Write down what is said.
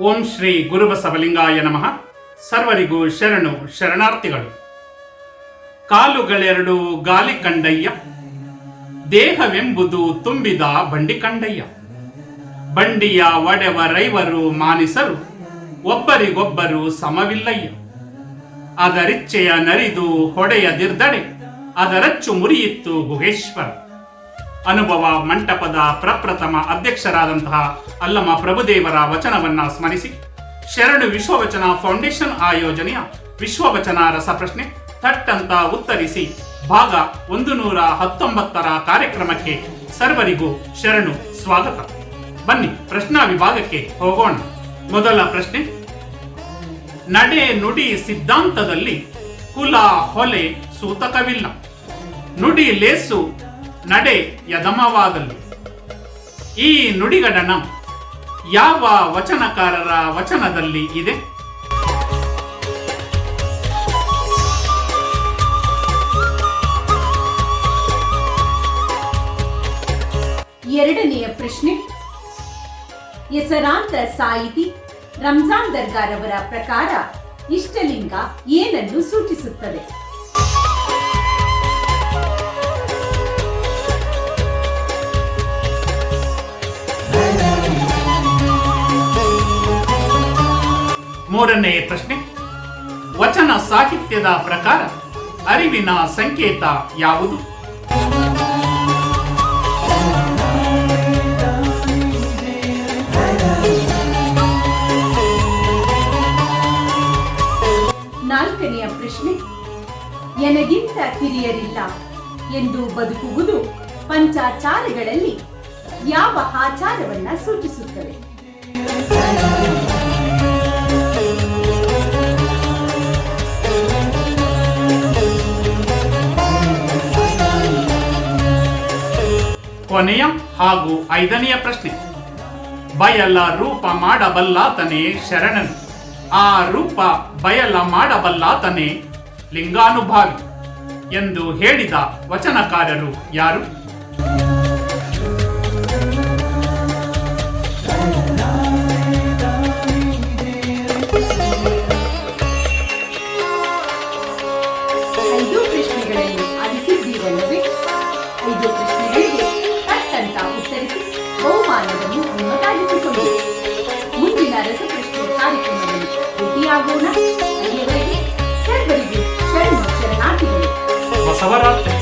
ಓಂ ಶ್ರೀ ಗುರುಬಸವಲಿಂಗಾಯ ನಮಃ. ಸರ್ವರಿಗೂ ಶರಣು ಶರಣಾರ್ಥಿಗಳು. ಕಾಲುಗಳೆರಡು ಗಾಲಿ ಕಂಡಯ್ಯ. ದೇಹವೆಂಬುದು ತುಂಬಿದ ಬಂಡಿ ಕಂಡಯ್ಯ. ಬಂಡಿಯ ಒಡೆವ ರೈವರು ಮಾನಿಸರು. ಒಬ್ಬರಿಗೊಬ್ಬರು ಸಮವಿಲ್ಲಯ್ಯ. ಅದರಿಚ್ಛೆಯ ನರಿದು ಹೊಡೆಯದಿರ್ದಡೆ. ಅದರಚ್ಚು ಮುರಿಯಿತ್ತು ಗುಹೇಶ್ವರ. ಅನುಭವ ಮಂಟಪದ ಪ್ರಪ್ರಥಮ ಅಧ್ಯಕ್ಷರಾದಂತಹ ಅಲ್ಲಮ ಪ್ರಭುದೇವರ ವಚನವನ್ನ ಸ್ಮರಿಸಿ. ಶರಣು ವಿಶ್ವವಚನ ಫೌಂಡೇಶನ್ ಆಯೋಜನೆಯ ವಿಶ್ವವಚನ ರಸಪ್ರಶ್ನೆ ತಟ್ಟಂತ ಉತ್ತರಿಸಿ. ಭಾಗ ಒಂದು ನೂರ ಹತ್ತೊಂಬತ್ತರ ಕಾರ್ಯಕ್ರಮಕ್ಕೆ ಸರ್ವರಿಗೂ ಶರಣು ಸ್ವಾಗತ. ಬನ್ನಿ, ಪ್ರಶ್ನಾ ವಿಭಾಗಕ್ಕೆ ಹೋಗೋಣ. ಮೊದಲ ಪ್ರಶ್ನೆ. ನಡೆ ನುಡಿ ಸಿದ್ಧಾಂತದಲ್ಲಿ ಕುಲ, ಹೊಲೆ, ಸೂತಕವಿಲ್ಲ. ನುಡಿ ಲೇಸು ನಡೆ ಯದಮವಾಗಲು. ಈ ನುಡಿಗಡನ ಯಾವ ವಚನಕಾರರ ವಚನದಲ್ಲಿ ಇದೆ? ಎರಡನೆಯ ಪ್ರಶ್ನೆ. ಹೆಸರಾಂತ ಸಾಹಿತಿ ರಂಜಾನ್ ದರ್ಗಾರವರ ಪ್ರಕಾರ ಇಷ್ಟಲಿಂಗ ಏನನ್ನು ಸೂಚಿಸುತ್ತದೆ? ಮೂರನೇ ಪ್ರಶ್ನೆ. ವಚನ ಸಾಹಿತ್ಯದ ಪ್ರಕಾರ ಅರಿವಿನ ಸಂಕೇತ ಯಾವುದು? ನಾಲ್ಕನೆಯ ಪ್ರಶ್ನೆ. ಎನಗಿಂತ ಕಿರಿಯರಿಲ್ಲ ಎಂದು ಬದುಕುವುದು ಪಂಚಾಚಾರಗಳಲ್ಲಿ ಯಾವ ಆಚಾರವನ್ನ ಸೂಚಿಸುತ್ತದೆ? ಕೊನೆಯ ಹಾಗೂ ಐದನೆಯ ಪ್ರಶ್ನೆ. ಬಯಲ ರೂಪ ಮಾಡಬಲ್ಲಾತನೇ ಶರಣನು. ಆ ರೂಪ ಬಯಲ ಮಾಡಬಲ್ಲಾತನೇ ಲಿಂಗಾನುಭಾವಿ ಎಂದು ಹೇಳಿದ ವಚನಕಾರರು ಯಾರು? ಭೇಟಿಯಾಗೋಣ ಅಲ್ಲಿಯವರೆಗೆ ಸರ್ವರಿಗೂ ಶರಣು ಶರಣಾರ್ಥಿಗಳು ಬಸವರಾತ್ರಿ